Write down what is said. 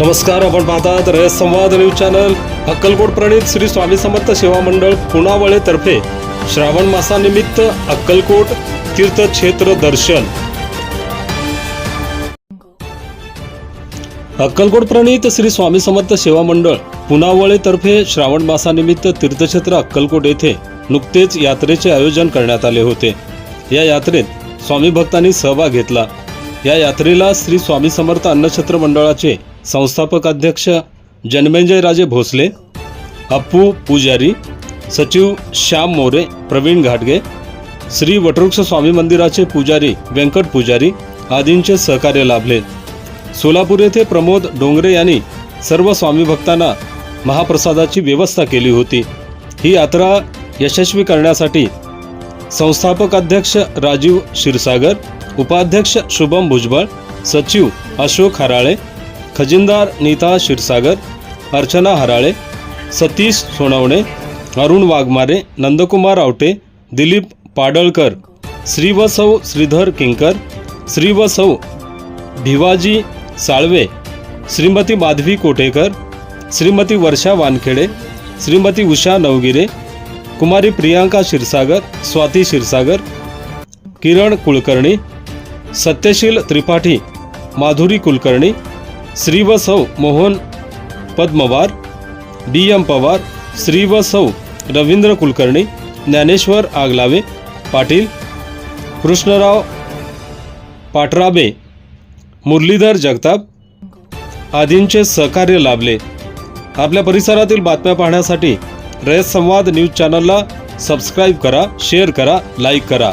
नमस्कार आपण पाहतात रयत संवाद न्यूज चॅनल. अक्कलकोट प्रणित श्री स्वामी समर्थ सेवा मंडळ पुनावळे तर्फे श्रावण मासानिमित्त अक्कलकोट तीर्थक्षेत्र दर्शन. अक्कलकोट प्रणित श्री स्वामी समर्थ सेवा मंडळ पुनावळे तर्फे श्रावण मासानिमित्त तीर्थक्षेत्र अक्कलकोट येथे नुकतेच यात्रेचे आयोजन करण्यात आले होते. या यात्रेत स्वामी भक्तांनी सहभाग घेतला. या यात्रेला श्री स्वामी समर्थ अन्नछत्र मंडळाचे संस्थापक अध्यक्ष जन्मेंजय राजे भोसले अप्पू पुजारी सचिव श्याम मोरे प्रवीण घाटगे श्री वटवृक्ष स्वामी मंदिराचे पुजारी व्यंकट पुजारी आदींचे सहकार्य लाभले. सोलापूर येथे प्रमोद डोंगरे यांनी सर्व स्वामी भक्तांना महाप्रसादाची व्यवस्था केली होती. ही यात्रा यशस्वी करण्यासाठी संस्थापक अध्यक्ष राजीव क्षीरसागर उपाध्यक्ष शुभम भुजबळ सचिव अशोक हराळे खजिनदार नीता क्षीरसागर अर्चना हराळे सतीश सोनवणे अरुण वाघमारे नंदकुमार आवटे दिलीप पाडळकर श्री श्रीधर किंकर श्री भिवाजी साळवे श्रीमती माधवी कोटेकर श्रीमती वर्षा वानखेडे श्रीमती उषा नवगिरे कुमारी प्रियांका क्षीरसागर स्वाती क्षीरसागर किरण कुलकर्णी सत्यशील त्रिपाठी माधुरी कुलकर्णी श्री व सौ मोहन पद्मवार डी एम पवार श्री व सौ रवींद्र कुलकर्णी ज्ञानेश्वर आगलावे पाटील कृष्णराव पाटराबे मुरलीधर जगताप आदींचे सहकार्य लाभले. आपल्या परिसरातील बातम्या पाहण्यासाठी रयत संवाद न्यूज चॅनलला सबस्क्राईब करा शेअर करा लाईक करा.